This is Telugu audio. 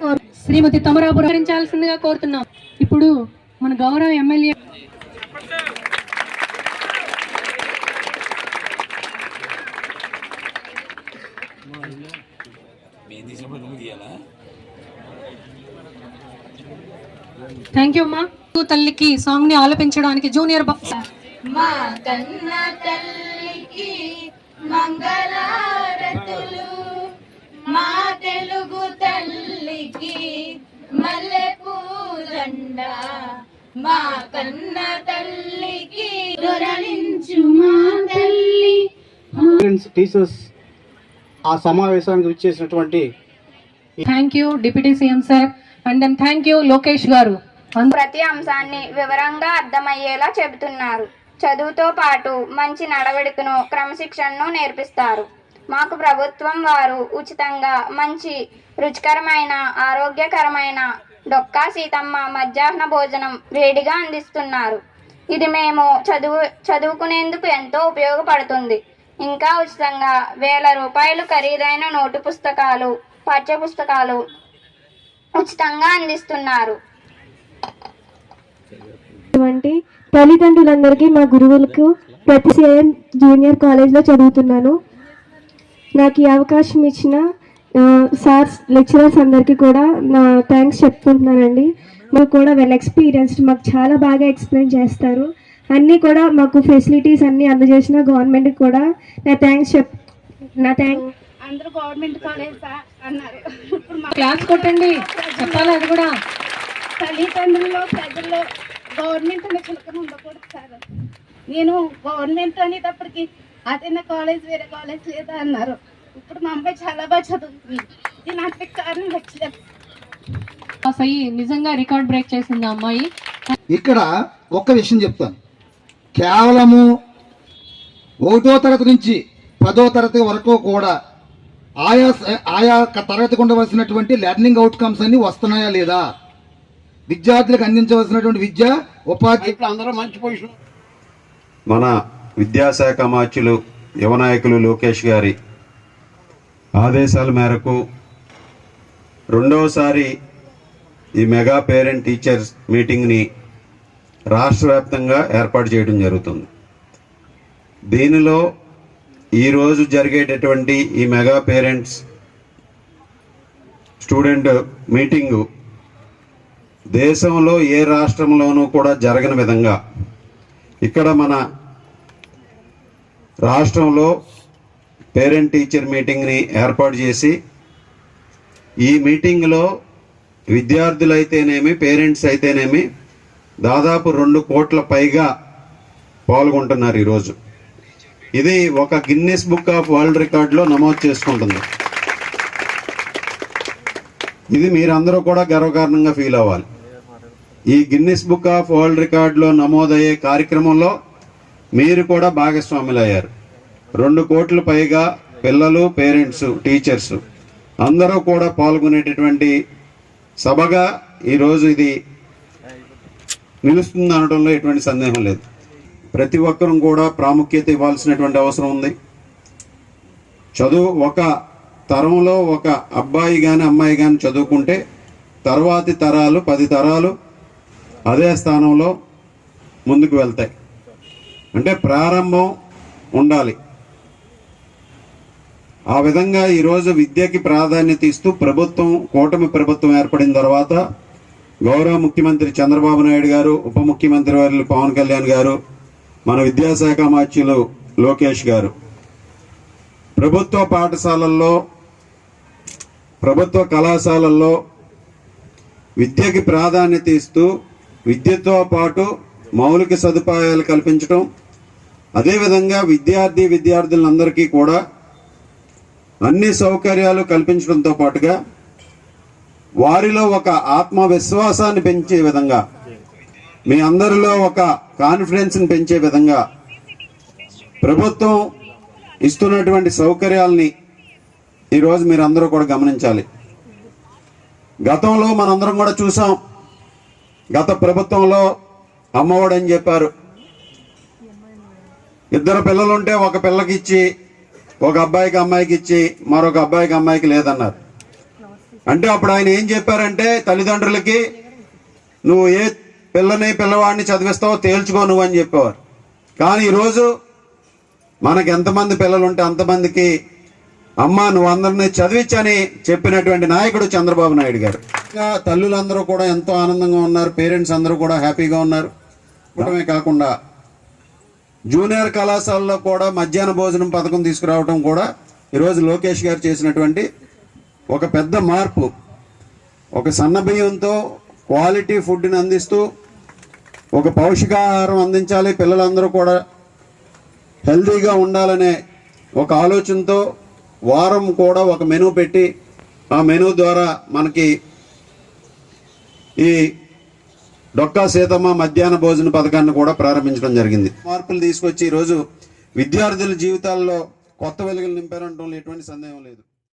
కోరు శ్రీమతి తమరాబు వివరించాల్సిందిగా కోరుతున్నాం. ఇప్పుడు మన గౌరవ ఎమ్మెల్యే థ్యాంక్ యూ అమ్మా. తల్లికి సాంగ్ని ఆలపించడానికి జూనియర్ బా- మా కన్న తల్లి కన్న తల్లికి దొరలించు మా తల్లి. టీచర్స్ ఆ సమావేశానికి వచ్చేసినటువంటి thank you deputy CM sir and then thank you Lokesh garu. ప్రతి అంశాన్ని వివరంగా అర్థమయ్యేలా చెబుతున్నారు. చదువుతో పాటు మంచి నడవడికను క్రమశిక్షణను నేర్పిస్తారు. మాకు ప్రభుత్వం వారు ఉచితంగా మంచి రుచికరమైన ఆరోగ్యకరమైన డొక్కా సీతమ్మ మధ్యాహ్న భోజనం వేడిగా అందిస్తున్నారు. ఇది మేము చదువు చదువుకునేందుకు ఎంతో ఉపయోగపడుతుంది. ఇంకా ఉచితంగా వేల రూపాయలు ఖరీదైన నోటు పుస్తకాలు పాఠ్య పుస్తకాలు ఉచితంగా అందిస్తున్నారు. వంటి తల్లిదండ్రులందరికీ మా గురువులకు ప్రతి సేఎం జూనియర్ కాలేజ్లో చదువుతున్నాను. నాకు ఈ అవకాశం ఇచ్చిన సార్స్ లెక్చరర్స్ అందరికీ కూడా నా థ్యాంక్స్ చెప్పుకుంటున్నానండి మాకు కూడా వెల్ ఎక్స్పీరియన్స్డ్ మాకు చాలా బాగా ఎక్స్ప్లెయిన్ చేస్తారు. అన్నీ కూడా మాకు ఫెసిలిటీస్ అన్నీ అందజేసిన గవర్నమెంట్కి కూడా నా థ్యాంక్స్ చెప్ నా థ్యాంక్ అందరూ గవర్నమెంట్ కాలేజ్ అన్నారు. ఇప్పుడు మా క్లాస్ కొట్టండి. చెప్పాలి అది కూడా. తల్లిదండ్రుల్లో ప్రజల్లో గవర్నమెంట్ అనే చులకన ఉండకూడదు సార్. నేను గవర్నమెంట్ అనేటప్పటికి అదే నా కాలేజ్ వేరే కాలేజ్ లేదా అన్నారు. ఇప్పుడు మా అమ్మాయి చాలా బాగా చదువుతుంది. కారణం పాస్ అయ్యి నిజంగా రికార్డ్ బ్రేక్ చేసింది ఆ అమ్మాయి. ఇక్కడ ఒక్క విషయం చెప్తాను. కేవలము ఒకటో తరగతి నుంచి పదో తరగతి వరకు కూడా ఆయా ఆయా తరగతికి ఉండవలసినటువంటి లెర్నింగ్ అవుట్కమ్స్ అన్ని వస్తున్నాయా లేదా? విద్యార్థులకు అందించవలసినటువంటి విద్య ఉపాధ్యాయులు అందరూ మంచి పొజిషన్. మన విద్యాశాఖ మార్చులు యువ నాయకులు లోకేష్ గారి ఆదేశాల మేరకు రెండవసారి ఈ మెగా పేరెంట్ టీచర్స్ మీటింగ్ని రాష్ట్ర వ్యాప్తంగా ఏర్పాటు చేయడం జరుగుతుంది. దీనిలో ఈరోజు జరిగేటటువంటి ఈ మెగా పేరెంట్స్ స్టూడెంట్ మీటింగు దేశంలో ఏ రాష్ట్రంలోనూ కూడా జరగని విధంగా ఇక్కడ మన రాష్ట్రంలో పేరెంట్ టీచర్ మీటింగ్ని ఏర్పాటు చేసి ఈ మీటింగ్లో విద్యార్థులైతేనేమి పేరెంట్స్ అయితేనేమి దాదాపు రెండు కోట్ల పైగా పాల్గొంటున్నారు ఈరోజు ఇది ఒక గిన్నెస్ బుక్ ఆఫ్ వరల్డ్ రికార్డులో నమోదు చేసుకుంటుంది. ఇది మీరందరూ కూడా గర్వకారణంగా ఫీల్ అవ్వాలి. ఈ గిన్నెస్ బుక్ ఆఫ్ వరల్డ్ రికార్డులో నమోదయ్యే కార్యక్రమంలో మీరు కూడా భాగస్వాములయ్యారు. రెండు కోట్ల పైగా పిల్లలు పేరెంట్స్ టీచర్స్ అందరూ కూడా పాల్గొనేటటువంటి సభగా ఈరోజు ఇది నిలుస్తుంది అనడంలో ఎటువంటి సందేహం లేదు. ప్రతి ఒక్కరూ కూడా ప్రాముఖ్యత ఇవ్వాల్సినటువంటి అవసరం ఉంది. చదువు ఒక తరంలో ఒక అబ్బాయి కానీ అమ్మాయి కానీ చదువుకుంటే తర్వాతి తరాలు పది తరాలు అదే స్థానంలో ముందుకు వెళ్తాయి. అంటే ప్రారంభం ఉండాలి. ఆ విధంగా ఈరోజు విద్యకి ప్రాధాన్యత ఇస్తూ ప్రభుత్వం కూటమి ప్రభుత్వం ఏర్పడిన తర్వాత గౌరవ ముఖ్యమంత్రి చంద్రబాబు నాయుడు గారు ఉప ముఖ్యమంత్రి వారి పవన్ కళ్యాణ్ గారు మన విద్యాశాఖ మార్చులు లోకేష్ గారు. ప్రభుత్వ పాఠశాలల్లో ప్రభుత్వ కళాశాలల్లో విద్యకి ప్రాధాన్యత ఇస్తూ విద్యతో పాటు మౌలిక సదుపాయాలు కల్పించడం అదేవిధంగా విద్యార్థి విద్యార్థులందరికీ కూడా అన్ని సౌకర్యాలు కల్పించడంతో పాటుగా వారిలో ఒక ఆత్మవిశ్వాసాన్ని పెంచే విధంగా మీ అందరిలో ఒక కాన్ఫిడెన్స్ని పెంచే విధంగా ప్రభుత్వం ఇస్తున్నటువంటి సౌకర్యాల్ని ఈరోజు మీరందరూ కూడా గమనించాలి. గతంలో మనందరం కూడా చూసాం. గత ప్రభుత్వంలో అమ్మఒడని చెప్పారు. ఇద్దరు పిల్లలుంటే ఒక పిల్లకిచ్చి ఒక అబ్బాయికి అమ్మాయికి ఇచ్చి మరొక అబ్బాయికి అమ్మాయికి లేదన్నారు. అంటే అప్పుడు ఆయన ఏం చెప్పారంటే తల్లిదండ్రులకి నువ్వు ఏ పిల్లని పిల్లవాడిని చదివిస్తావో తేల్చుకో నువ్వు అని చెప్పేవారు. కానీ ఈరోజు మనకి ఎంతమంది పిల్లలు ఉంటే అంతమందికి అమ్మ నువ్వు అందరినీ చదివించని చెప్పినటువంటి నాయకుడు చంద్రబాబు నాయుడు గారు. ఇంకా తల్లులందరూ కూడా ఎంతో ఆనందంగా ఉన్నారు పేరెంట్స్ అందరూ కూడా హ్యాపీగా ఉన్నారు. ఇవ్వడమే కాకుండా జూనియర్ కళాశాలలో కూడా మధ్యాహ్న భోజనం పథకం తీసుకురావడం కూడా ఈరోజు లోకేష్ గారు చేసినటువంటి ఒక పెద్ద మార్పు. ఒక సన్న బియ్యంతో క్వాలిటీ ఫుడ్ని అందిస్తూ ఒక పౌష్టికాహారం అందించాలి. పిల్లలందరూ కూడా హెల్తీగా ఉండాలనే ఒక ఆలోచనతో వారం కూడా ఒక మెనూ పెట్టి ఆ మెనూ ద్వారా మనకి ఈ డొక్కా సీతమ్మ మధ్యాహ్న భోజన పథకాన్ని కూడా ప్రారంభించడం జరిగింది. మార్పులు తీసుకొచ్చి ఈరోజు విద్యార్థుల జీవితాల్లో కొత్త వెలుగులు నింపారంటంలో ఎటువంటి సందేహం లేదు.